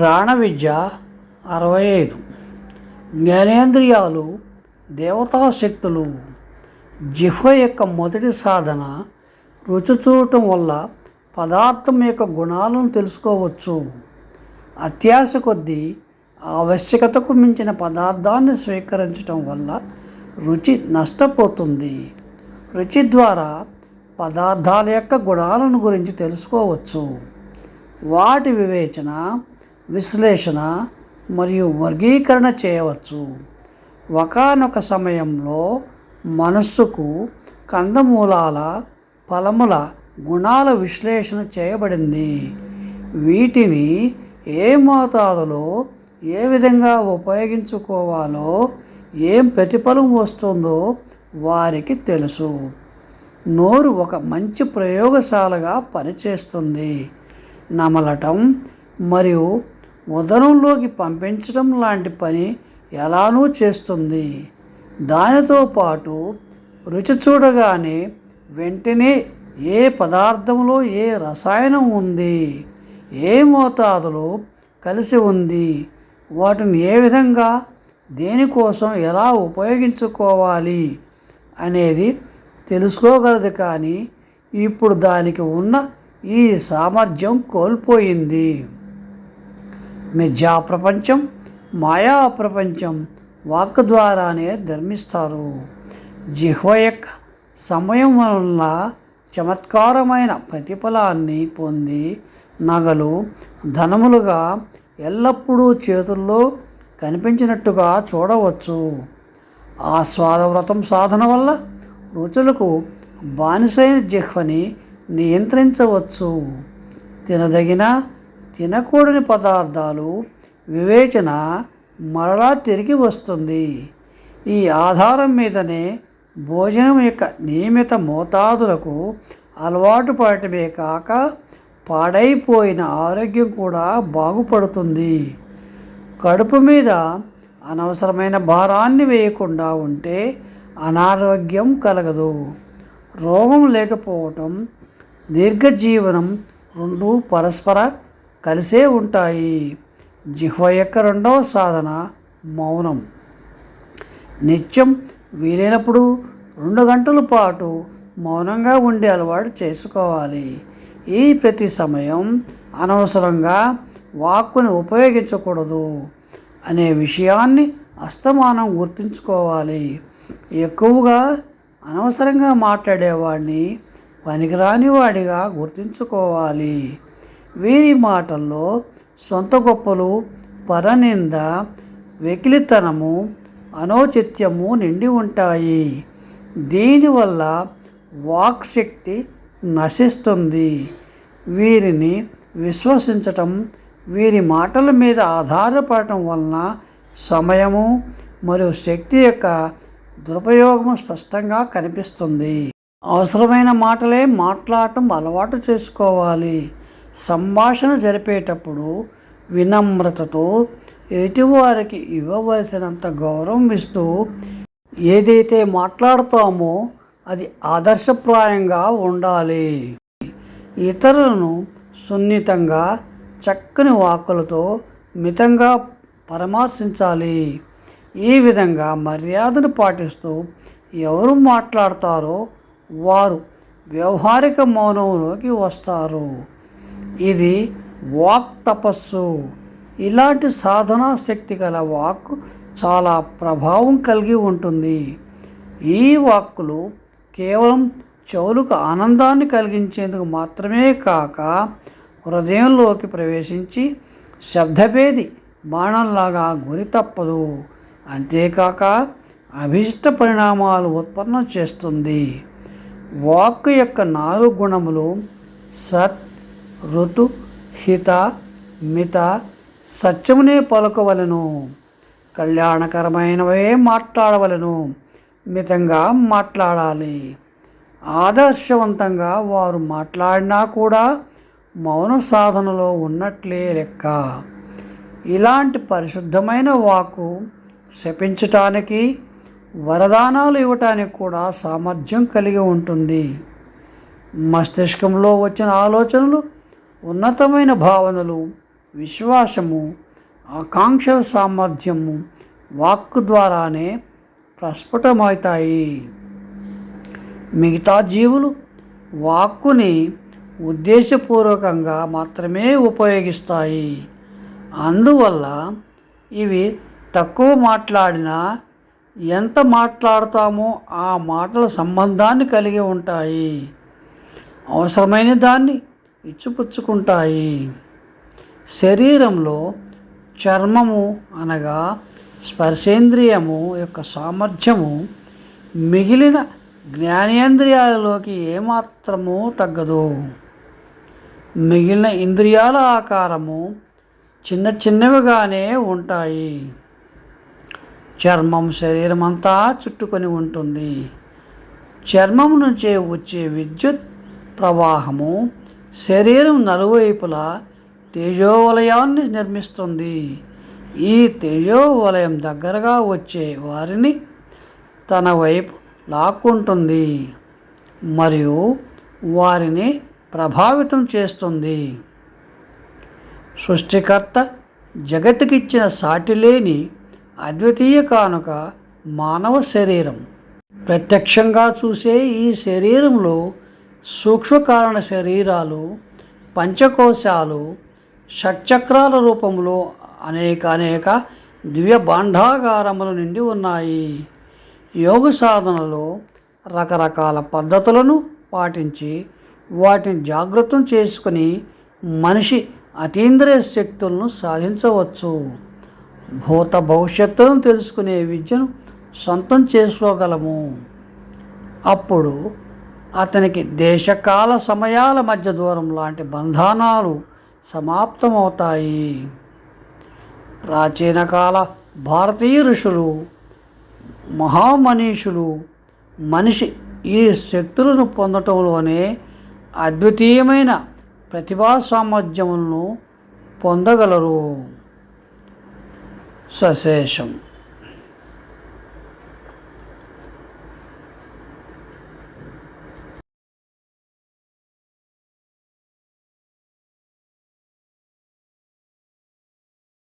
ప్రాణ విద్య అరవై ఐదు జ్ఞానేంద్రియాలు దేవతా శక్తులు జిహ్వ యొక్క మొదటి సాధన రుచి చూడటం వల్ల పదార్థం యొక్క గుణాలను తెలుసుకోవచ్చు. అత్యాశ కొద్దీ ఆవశ్యకతకు మించిన పదార్థాన్ని స్వీకరించటం వల్ల రుచి నష్టపోతుంది. రుచి ద్వారా పదార్థాల యొక్క గుణాలను గురించి తెలుసుకోవచ్చు. వాటి వివేచన విశ్లేషణ మరియు వర్గీకరణ చేయవచ్చు. ఒకానొక సమయంలో మనస్సుకు కందమూలాల ఫలముల గుణాల విశ్లేషణ చేయబడింది. వీటిని ఏ మోతాదులో ఏ విధంగా ఉపయోగించుకోవాలో ఏం ప్రతిఫలం వస్తుందో వారికి తెలుసు. నోరు ఒక మంచి ప్రయోగశాలగా పనిచేస్తుంది. నమలటం మరియు ఉదరంలోకి పంపించడం లాంటి పని ఎలానూ చేస్తుంది. దానితో పాటు రుచి చూడగానే వెంటనే ఏ పదార్థంలో ఏ రసాయనం ఉంది ఏ మోతాదులో కలిసి ఉంది వాటిని ఏ విధంగా దేనికోసం ఎలా ఉపయోగించుకోవాలి అనేది తెలుసుకోగలదు కానీ ఇప్పుడు దానికి ఉన్న ఈ సామర్థ్యం కోల్పోయింది. మిథ్యా ప్రపంచం మాయా ప్రపంచం వాక్ ద్వారానే ధర్మిస్తారు. జిహ్వ యొక్క సమయం వల్ల చమత్కారమైన ప్రతిఫలాన్ని పొంది నగలు ధనములుగా ఎల్లప్పుడూ చేతుల్లో కనిపించినట్టుగా చూడవచ్చు. ఆస్వాద వ్రతం సాధన వల్ల రుచులకు బానిసైన జిహ్వని నియంత్రించవచ్చు. తినదగిన తినకూడని పదార్థాలు వివేచన మరలా తిరిగి వస్తుంది. ఈ ఆధారం మీదనే భోజనం యొక్క నియమిత మోతాదులకు అలవాటు పడటమే కాక పాడైపోయిన ఆరోగ్యం కూడా బాగుపడుతుంది. కడుపు మీద అనవసరమైన భారాన్ని వేయకుండా ఉంటే అనారోగ్యం కలగదు. రోగం లేకపోవటం దీర్ఘజీవనం రెండు పరస్పర కలిసే ఉంటాయి. జిహ్వ యొక్క రెండవ సాధన మౌనం. నిత్యం వీలైనప్పుడు రెండు గంటల పాటు మౌనంగా ఉండే అలవాటు చేసుకోవాలి. ఈ ప్రతి సమయం అనవసరంగా వాక్కుని ఉపయోగించకూడదు. అనే విషయాన్ని అస్తమానం గుర్తుంచుకోవాలి. ఎక్కువగా అనవసరంగా మాట్లాడేవాడిని పనికిరాని వాడిగా గుర్తుంచుకోవాలి. వీరి మాటల్లో సొంత గొప్పలు పరనింద వెకిలితనము అనౌచిత్యము నిండి ఉంటాయి. దీనివల్ల వాక్శక్తి నశిస్తుంది. వీరిని విశ్వసించటం వీరి మాటల మీద ఆధారపడటం వలన సమయము మరియు శక్తి యొక్క దురుపయోగము స్పష్టంగా కనిపిస్తుంది. అవసరమైన మాటలే మాట్లాడటం అలవాటు చేసుకోవాలి. సంభాషణ జరిపేటప్పుడు వినమ్రతతో ఎదుటివారికి ఇవ్వవలసినంత గౌరవం ఇస్తూ ఏదైతే మాట్లాడుతామో అది ఆదర్శప్రాయంగా ఉండాలి. ఇతరులను సున్నితంగా చక్కని వాక్కులతో మితంగా పరామర్శించాలి. ఈ విధంగా మర్యాదను పాటిస్తూ ఎవరు మాట్లాడతారో వారు వ్యవహారిక మౌనంలోకి వస్తారు. ఇది వాక్ తపస్సు. ఇలాంటి సాధనా శక్తి గల వాక్ చాలా ప్రభావం కలిగి ఉంటుంది. ఈ వాక్కులు కేవలం చెవులకు ఆనందాన్ని కలిగించేందుకు మాత్రమే కాక హృదయంలోకి ప్రవేశించి శబ్దభేది బాణంలాగా గురి తప్పదు. అంతేకాక అభిష్ట పరిణామాలు ఉత్పన్నం చేస్తుంది. వాక్ యొక్క నాలుగు గుణములు సత్ ఋతు హిత మిత సత్యమునే పలుకవలను. కళ్యాణకరమైనవే మాట్లాడవలను. మితంగా మాట్లాడాలి. ఆదర్శవంతంగా వారు మాట్లాడినా కూడా మౌన సాధనలో ఉన్నట్లే లెక్క. ఇలాంటి పరిశుద్ధమైన వాకు శపించటానికి వరదానాలు ఇవ్వటానికి కూడా సామర్థ్యం కలిగి ఉంటుంది. మస్తిష్కంలో వచ్చిన ఆలోచనలు ఉన్నతమైన భావనలు విశ్వాసము ఆకాంక్షల సామర్థ్యము వాక్కు ద్వారానే ప్రస్ఫుటమవుతాయి. మిగతా జీవులు వాక్కుని ఉద్దేశపూర్వకంగా మాత్రమే ఉపయోగిస్తాయి. అందువల్ల ఇవి తక్కువ మాట్లాడినా ఎంత మాట్లాడతామో ఆ మాటల సంబంధాన్ని కలిగి ఉంటాయి. అవసరమైన దాన్ని ఇచ్చిపుచ్చుకుంటాయి. శరీరంలో చర్మము అనగా స్పర్శేంద్రియము యొక్క సామర్థ్యము మిగిలిన జ్ఞానేంద్రియాలలోకి ఏమాత్రము తగ్గదు. మిగిలిన ఇంద్రియాల ఆకారము చిన్న చిన్నవిగానే ఉంటాయి. చర్మం శరీరం అంతా చుట్టుకొని ఉంటుంది. చర్మం నుంచే వచ్చే విద్యుత్ ప్రవాహము శరీరం నలువైపులా తేజోవలయాన్ని నిర్మిస్తుంది. ఈ తేజోవలయం దగ్గరగా వచ్చే వారిని తన వైపు లాక్కుంటుంది మరియు వారిని ప్రభావితం చేస్తుంది. సృష్టికర్త జగత్తుకిచ్చిన సాటిలేని అద్వితీయ కానుక మానవ శరీరం. ప్రత్యక్షంగా చూసే ఈ శరీరంలో సూక్ష్మకారణ శరీరాలు పంచకోశాలు షట్చక్రాల రూపంలో అనేక అనేక దివ్య భాండాగారములు నిండి ఉన్నాయి. యోగ సాధనలో రకరకాల పద్ధతులను పాటించి వాటిని జాగ్రత్తం చేసుకుని మనిషి అతీంద్రియ శక్తులను సాధించవచ్చు. భూత భవిష్యత్తును తెలుసుకునే విద్యను సొంతం చేసుకోగలము. అప్పుడు అతనికి దేశకాల సమయాల మధ్య దూరం లాంటి బంధనాలు సమాప్తమవుతాయి. ప్రాచీన కాల భారతీయ ఋషులు మహామనీషులు మనిషి ఈ శక్తులను పొందటంలోనే అద్వితీయమైన ప్రతిభా సామర్థ్యములను పొందగలరు. సశేషం